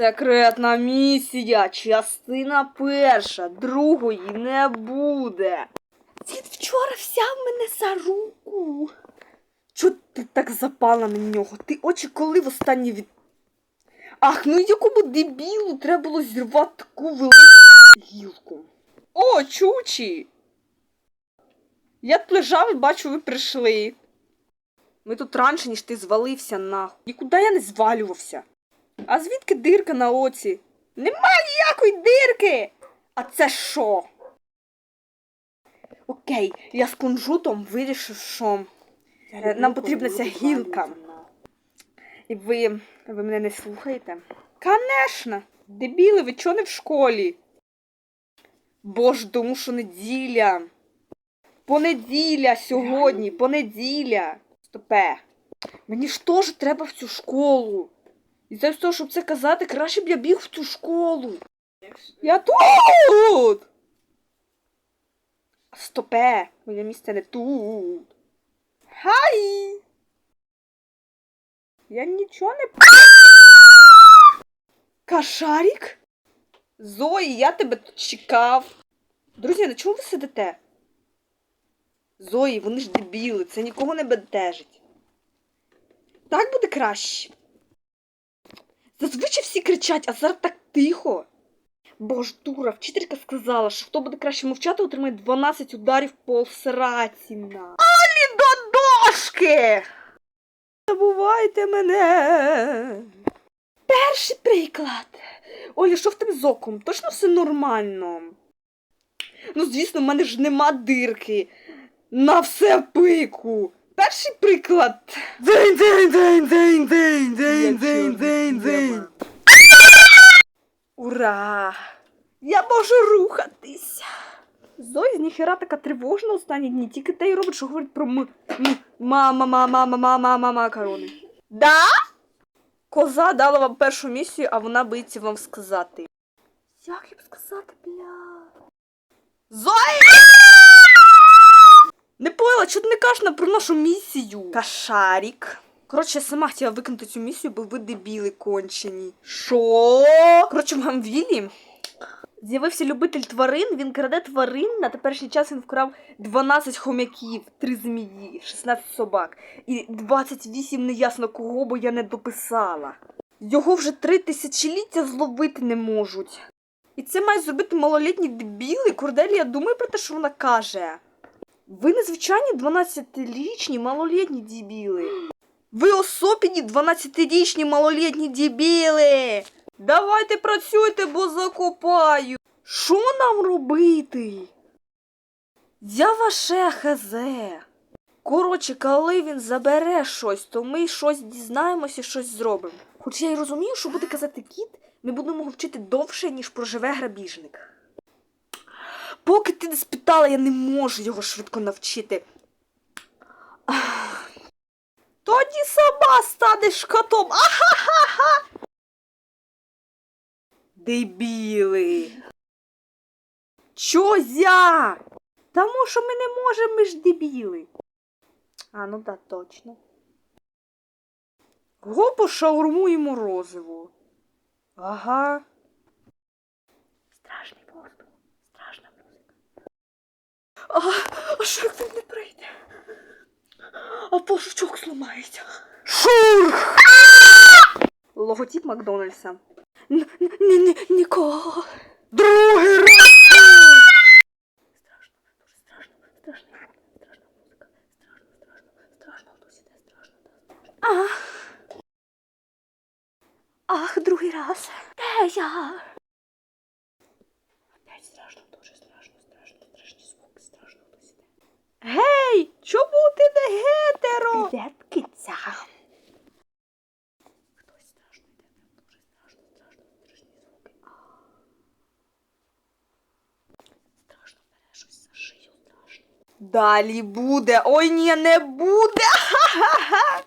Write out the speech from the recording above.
Секретна місія, частина перша, другої не буде. Він вчора взяв мене за руку. Чого ти так запала на нього? Ти очі коли востаннє від. Ах, ну якому дебілу треба було зірвати таку велику гілку. О, чучі! Я тут лежав і бачу, ви прийшли. Ми тут раніше, ніж ти звалився нахуй. Нікуди я не звалювався. А звідки дирка на оці? Нема ніякої дирки! А це що? Окей, я з кунжутом вирішив, що е, нам потрібна ця гілка. І ви, ви мене не слухаєте? Конечно! Дебіли, ви чого не в школі? Боже, тому що неділя. Понеділя сьогодні, понеділя. Стопе. Мені ж теж треба в цю школу. І замість того, щоб це казати, краще б я біг в цю школу. Я тут. Стопе, моє місце не тут. Хай! Я нічого не. Кашарік? Зої, я тебе тут чекав. Друзі, на чому ви сидите? Зої, вони ж дебіли, це нікого не бентежить. Так буде краще. Зазвичай всі кричать, а зараз так тихо. Боже, дура, вчителька сказала, що хто буде краще мовчати, отримає 12 ударів по сраціна. Алі до дошки! Забувайте мене. Перший приклад. Оля, що в тебе з оком? Точно все нормально? Ну, звісно, в мене ж нема дирки. На все пику. Перший приклад. Дзень, дзень, дзень, дзень, дзень, дзень, дзень, дзень, дзень. Ура! Я можу рухатися. Зої ніхера така тривожна останні дні. Тільки те й робить, що говорить про м... м... мама, мама, мама, мама, макарони. Да? Коза дала вам першу місію, а вона боїться вам сказати. Як їм сказати, бля? Зої! Не поняла, чого ти не кажеш про нашу місію? Кашарік. Коротше, я сама хотіла виконати цю місію, бо ви дебіли кончені. Що? Коротше, в Гамвілі з'явився любитель тварин, він краде тварин. На теперішній час він вкрав 12 хомяків, 3 змії, 16 собак і 28 неясно кого, бо я не дописала. Його вже три тисячоліття зловити не можуть. І це мають зробити малолітні дебіли. Корделія думає про те, що вона каже. Ви незвичайні 12-річні малолітні дебіли. Ви особені 12-річні малолітні дебіли. Давайте працюйте, бо закопаю. Що нам робити? Я ваше хазе. Коротше, коли він забере щось, то ми щось дізнаємося, щось зробимо. Хоч я й розумію, що буде казати кіт, ми будемо вчити довше, ніж проживе грабіжник. Поки ти не спитала, я не можу його швидко навчити. Тоді сама станеш котом. Ахахаха. Дебіли. Чозя? Тому що ми не можемо, ми ж дебіли. А, ну так, точно. Гопу, шаурму і. Ага. Страшний воздух. Страшна музика. А, а що як він не прийде? А пошучок зламається. Шурх! Логотип Макдональдса. Н- н- ні- ні- Нікого. Другий раз. Страшно, дуже страшно, страшно, страшна музика. Страшно, страшно, страшно, хтось іде, страшно, да, страшно. Ах. Ах, другий раз. Де я? Опять страшно, дуже страшно, страшно, страшні звуки, страшно, хтось іде. Гей, чому ти не гетеро? Привет, киця. Хтось страшно йде, дуже страшно, страшно, страшні звуки. Страшно бере щось за шию, страшно. Далі буде. Ой, ні, не буде. Ха-ха-ха.